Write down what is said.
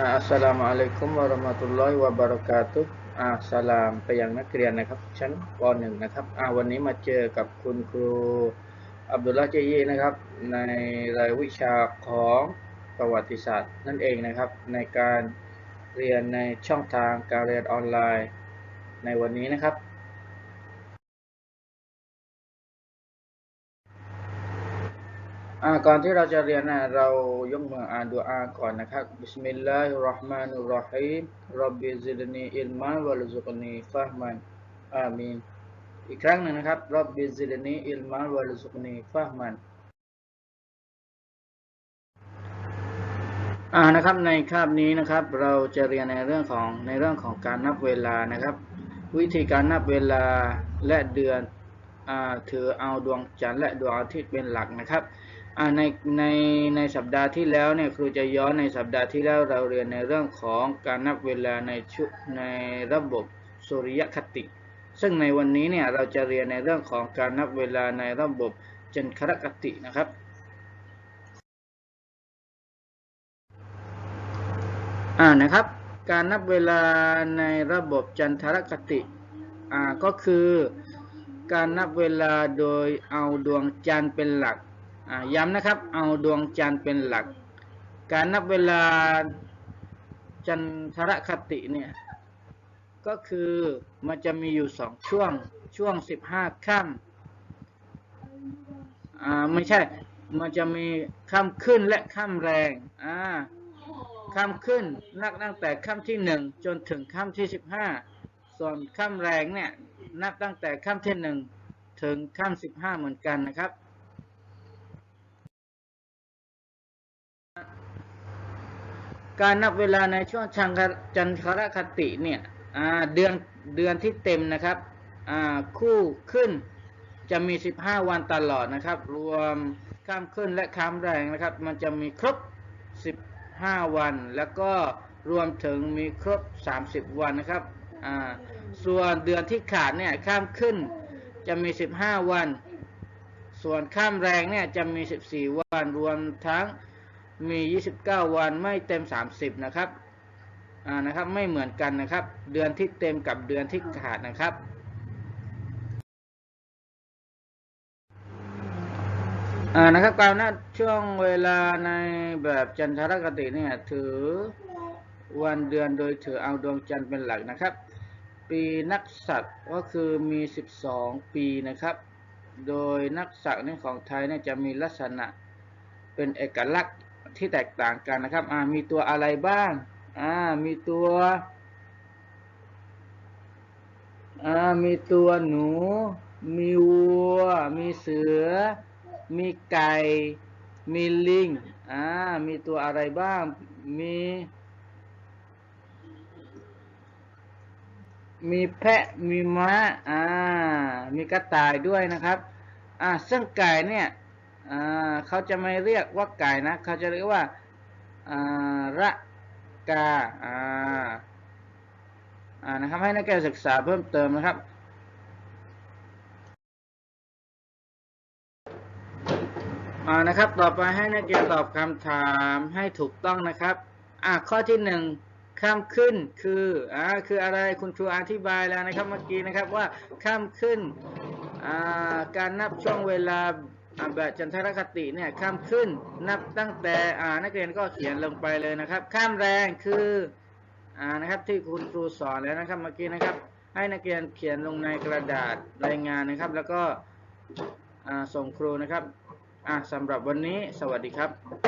อัสสลามุอะลัยกุมวะราะมะตุลลอฮิวะบารากาตุฮ์อ่าสลามไปยังนักเรียนนะครับชั้นป .1 นะครับอาวันนี้มาเจอกับคุณครูอับดุลลาเจยีนะครับ ในรายวิชาของประวัติศาสตร์นั่นเองนะครับ ในการเรียนในช่องทางการเรียนออนไลน์ในวันนี้นะครับ อ่า ก่อนที่เราจะเรียนนะเรายกมืออ่านดูอาก่อนนะครับบิสมิลลาฮิรราะห์มานิรราะฮีมรับบิซิดนีอิลมาวะรซุกนีฟะฮมันอามีนอีกครั้งหนึ่งนะครับรับบิซิดนีอิลมาวะรซุกนีฟะฮมันอ่านะครับในคาบนี้นะครับ เราจะเรียนในเรื่องของในเรื่องของการนับเวลานะครับ วิธีการนับเวลาและเดือนอ่าถือเอาดวงจันทร์และดวงอาทิตย์เป็นหลักนะครับ ในในในสัปดาห์ที่แล้วเนี่ยครูจะย้อนในสัปดาห์ที่แล้วเราเรียนในเรื่องของการนับเวลาในชุในระบบสุริยคติ ซึ่งในวันนี้เนี่ยเราจะเรียนในเรื่องของการนับเวลาในระบบจันทรคตินะครับอ่านะครับ การนับเวลาในระบบจันทรคติอ่าก็คือ การนับเวลาโดยเอาดวงจันทร์เป็นหลัก ย้ำนะครับ เอาดวงจันทร์เป็นหลัก การนับเวลาจันทรคติเนี่ยก็คือมันจะมีอยู่สองช่วงช่วง 15ค่ำอ่าไม่ใช่ มันจะมีค่ำขึ้นและค่ำแรงอ่าค่ำขึ้นนับตั้งแต่ค่ำที่หนึ่งจนถึงค่ำที่15ส่วนค่ำแรงเนี่ยนับตั้งแต่ค่ำที่หนึ่งถึงค่ำ15เหมือนกันนะครับ การนับเวลาในช่วงชังจันทรคติเนี่ยเดือนเดือนที่เต็มนะครับคู่ขึ้นจะมี 15 วันตลอดนะครับ รวมข้ามขึ้นและข้ามแรงนะครับ มันจะมีครบ 15 วัน แล้วก็รวมถึงมีครบ 30 วันนะครับส่วนเดือนที่ขาดเนี่ยข้ามขึ้นจะมี 15 วัน ส่วนข้ามแรงเนี่ยจะมี 14 วันรวมทั้ง มี 29 วันไม่เต็ม 30 นะครับอ่านะครับ ไม่เหมือนกันนะครับ เดือนที่เต็มกับเดือนที่ขาดนะครับ อ่านะครับการนับช่วงเวลาในแบบจันทรคติเนี่ยถือวันเดือนโดยถือเอาดวงจันทร์เป็นหลักนะครับ ปีนักษัตริย์ก็คือมี 12 ปีนะครับ โดยนักษัตริย์ในของไทยเนี่ยจะมีลักษณะเป็นเอกลักษณ์ ที่แตกต่างกันนะครับอ่ามีตัวอะไรบ้างอ่ามีตัวอ่ามีตัวหนู มีวัว มีเสือ มีไก่ มีลิงอ่ามีตัวอะไรบ้าง มี มีแพะ มีม้าอ่ามีกระต่ายด้วยนะครับ อ่าซึ่งไก่เนี่ย เขาจะไม่เรียกว่าไก่นะ เขาจะเรียกว่าระกานะครับให้นักเรียนศึกษาเพิ่มเติมนะครับนะครับ ต่อไปให้นักเรียนตอบคำถามให้ถูกต้องนะครับอ่าข้อที่หนึ่งข้ามขึ้นคืออ่าคืออะไรคุณครูอธิบายแล้วนะครับเมื่อกี้นะครับว่าข้ามขึ้นอ่าการนับช่วงเวลา แบบจันทรคติเนี่ยข้ามขึ้นนับตั้งแต่อ่านักเรียนก็เขียนลงไปเลยนะครับ ข้ามแรงคืออ่านะครับที่คุณครูสอนแล้วนะครับเมื่อกี้นะครับ ให้นักเรียนเขียนลงในกระดาษรายงานนะครับ แล้วก็อ่าส่งครูนะครับอ่าสำหรับวันนี้สวัสดีครับ